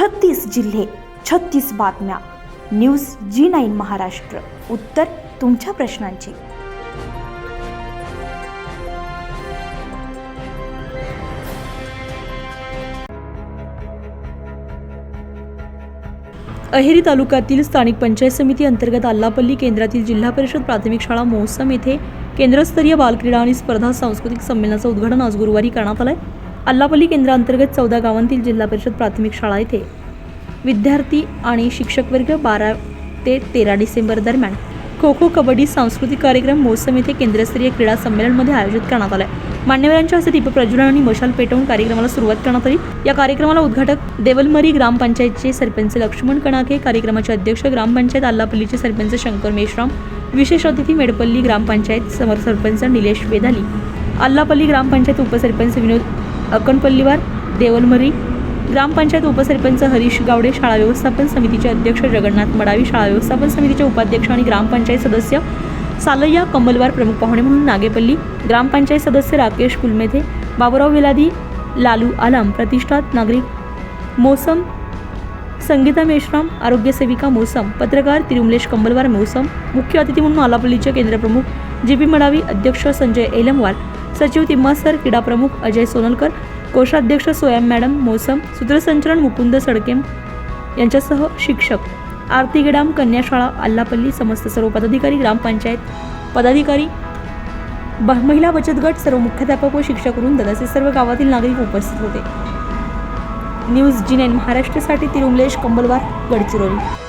छत्तीस जिल्हे छत्तीस बातम्या. न्यूज जी नाईन महाराष्ट्र. उत्तर तुमच्या प्रश्नांची. अहेरी तालुक्यातील स्थानिक पंचायत समिती अंतर्गत आल्लापल्ली केंद्रातील जिल्हा परिषद प्राथमिक शाळा महोत्सव येथे केंद्रस्तरीय बालक्रीडा आणि स्पर्धा सांस्कृतिक संमेलनाचं उद्घाटन आज गुरुवारी करण्यात आलंय. अल्लापल्ली केंद्राअंतर्गत चौदा गावांतील जिल्हा परिषद प्राथमिक शाळा येथे. विद्यार्थी आणि शिक्षक वर्ग बारा ते तेरा डिसेंबर दरम्यान खो खो कबड्डी सांस्कृतिक कार्यक्रम मोसम येथे केंद्रस्तरीय क्रीडा संमेलनमध्ये आयोजित करण्यात आलाय. मान्यवरांच्या हस्ते दीपप्रज्वलन आणि मशाल पेटवून कार्यक्रमाला सुरुवात करण्यात आली. या कार्यक्रमाला उद्घाटक देवलमरी ग्रामपंचायतचे सरपंच लक्ष्मण कणाके कार्यक्रमाचे अध्यक्ष ग्रामपंचायत आल्लापल्लीचे सरपंच शंकर मेश्राम विशेष अतिथी मेडपल्ली ग्रामपंचायत समर सरपंच निलेश वेदाली आल्लापल्ली ग्रामपंचायत उपसरपंच विनोद अकणपल्लीवार देवलमरी ग्रामपंचायत उपसरपंच हरीश गावडे शाळा व्यवस्थापन समितीचे अध्यक्ष जगन्नाथ मडावी शाळा व्यवस्थापन समितीचे उपाध्यक्ष आणि ग्रामपंचायत सदस्य सालय्या कमलवार प्रमुख पाहुणे म्हणून नागेपल्ली ग्रामपंचायत सदस्य राकेश कुलमेथे बाबुराव विलादी लालू आलम प्रतिष्ठात नागरिक मोसम संगीता मेश्राम आरोग्यसेविका मोसम पत्रकार तिरुमलेश कंबलवार मोसम मुख्य अतिथी म्हणून आलापल्लीचे केंद्रप्रमुख जी पी मडावी अध्यक्ष संजय एलमवार सचिव तिम्मासर क्रीडा प्रमुख अजय सोनलकर कोषाध्यक्ष सोयाम मॅडम मोसम सूत्रसंचलन मुकुंद सडकेम यांच्यासह शिक्षक. आरती गिडाम कन्याशाळा आल्लापल्ली समस्त सर्व पदाधिकारी ग्रामपंचायत पदाधिकारी महिला बचत गट सर्व मुख्याध्यापक व शिक्षक वृंद तसेच सर्व गावातील नागरिक उपस्थित होते. न्यूज जी नाईन महाराष्ट्रासाठी तिरुमलेश कंबलवार गडचिरोली.